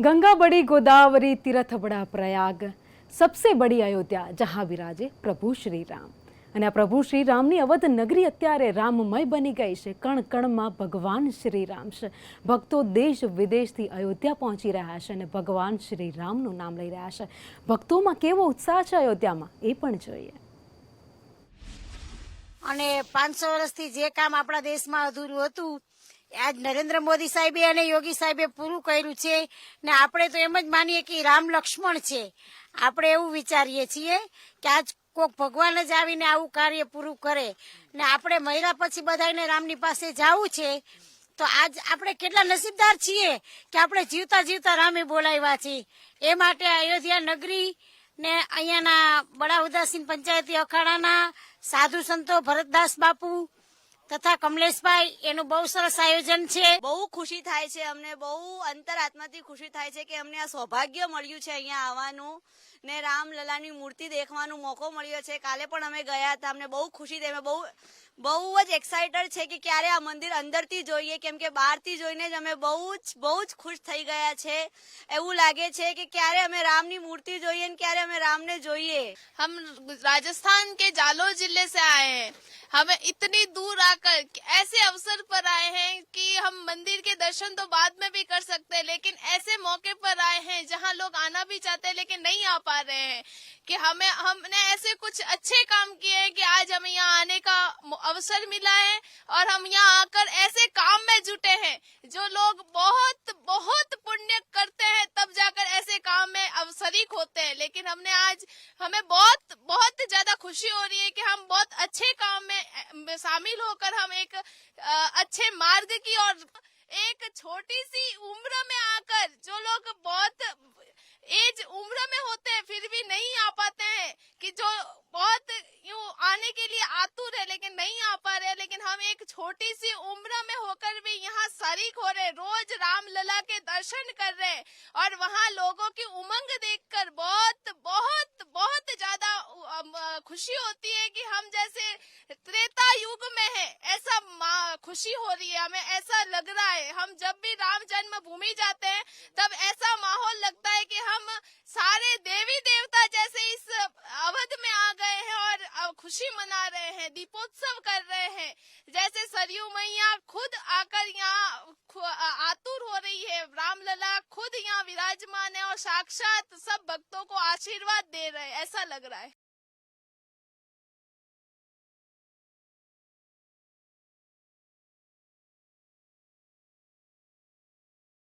गंगा बड़ी गोदावरी तीर्थ बड़ा प्रयाग सबसे बड़ी अयोध्या जहाँ विराजे પ્રભુ શ્રી રામ અને આ પ્રભુ શ્રી રામની અવધ નગરી અત્યારે રામમય બની ગઈ છે કણ કણમાં ભગવાન શ્રી રામ છે ભક્તો દેશ વિદેશથી અયોધ્યા પહોંચી રહ્યા છે અને ભગવાન શ્રી રામનું નામ લઈ રહ્યા છે ભક્તોમાં કેવો ઉત્સાહ છે અયોધ્યામાં એ પણ જોઈએ અને પાંચસો વર્ષથી જે કામ આપણા દેશમાં અધૂરું હતું આજ નરેન્દ્ર મોદી સાહેબે અને યોગી સાહેબે પૂરું કર્યું છે ને આપણે તો એમ જ માનીએ કે રામ લક્ષ્મણ છે આપણે એવું વિચારીએ છીએ કે આજ કોક ભગવાન જ આવીને આવું કાર્ય પૂરું કરે ને આપણે મહિલા પછી બધાને રામની પાસે જવું છે તો આજ આપણે કેટલા નસીબદાર છીએ કે આપણે જીવતા જીવતા રામે બોલાવ્યા છીએ એ માટે અયોધ્યા નગરી ને અહીંયાના બડા ઉદાસીન પંચાયતી અખાડાના સાધુ સંતો ભરતદાસ બાપુ તથા કમલેશભાઈ એનું બહુ સરસ આયોજન છે બહુ ખુશી થાય છે અમને બહુ અંતરાત્માથી ખુશી થાય છે કે અમને આ સૌભાગ્ય મળ્યું છે અહીંયા આવવાનું ને રામલલાની મૂર્તિ દેખવાનો મોકો મળ્યો છે કાલે પણ અમે ગયા હતા અમને બહુ ખુશી થઈ બહુ बहुत एक्साइटेड है कि क्यारे आ मंदिर अंदर ती जويه केमके बाहर ती જોઈને જ અમે બહુજ બહુજ ખુશ થઈ ગયા છે એવું લાગે છે કે ક્યારે અમે રામની મૂર્તિ જોઈ엔 ક્યારે અમે રામને જોઈએ હમ રાજસ્થાન કે જালো જિલ્લા સે આએ હમે ઇતની દૂર આકર એસે અવસર પર આએ હે કે હમ મંદિર કે દર્શન તો બાદ મે ભી કર સકતે લેકિન એસે મોક પર આએ હે જહા લોગ આના ભી ચાહતે લેકિન નહી આ પા રહે કે હમે હમને એસે कुछ अच्छे काम किए हैं कि आज हमें यहाँ आने का अवसर मिला है और हम यहाँ आकर ऐसे काम में जुटे हैं जो लोग बहुत बहुत पुण्य करते हैं तब जाकर ऐसे काम में अवसरिक होते हैं लेकिन हमने आज हमें बहुत बहुत ज्यादा खुशी हो रही है कि हम बहुत अच्छे काम में शामिल होकर हम एक अच्छे मार्ग की और एक छोटी सी उम्र में आकर जो लोग बहुत एज उम्र में होते हैं फिर भी लेकिन हम एक छोटी सी उम्र में होकर भी यहाँ शरीक हो रहे रोज लला के दर्शन कर रहे और वहाँ लोगों की उमंग देखकर बहुत बहुत बहुत ज्यादा खुशी होती है कि हम जैसे त्रेता युग में है ऐसा खुशी हो रही है हमें ऐसा लग रहा है हम जब भी राम जन्म भूमि जाते हैं तब ऐसा माहौल लगता है कि खुशी मना रहे हैं दीपोत्सव कर रहे हैं जैसे सरयू मैया खुद आकर यहाँ आतुर हो रही है रामलला खुद यहाँ विराजमान है और साक्षात सब भक्तों को आशीर्वाद दे रहे हैं ऐसा लग रहा है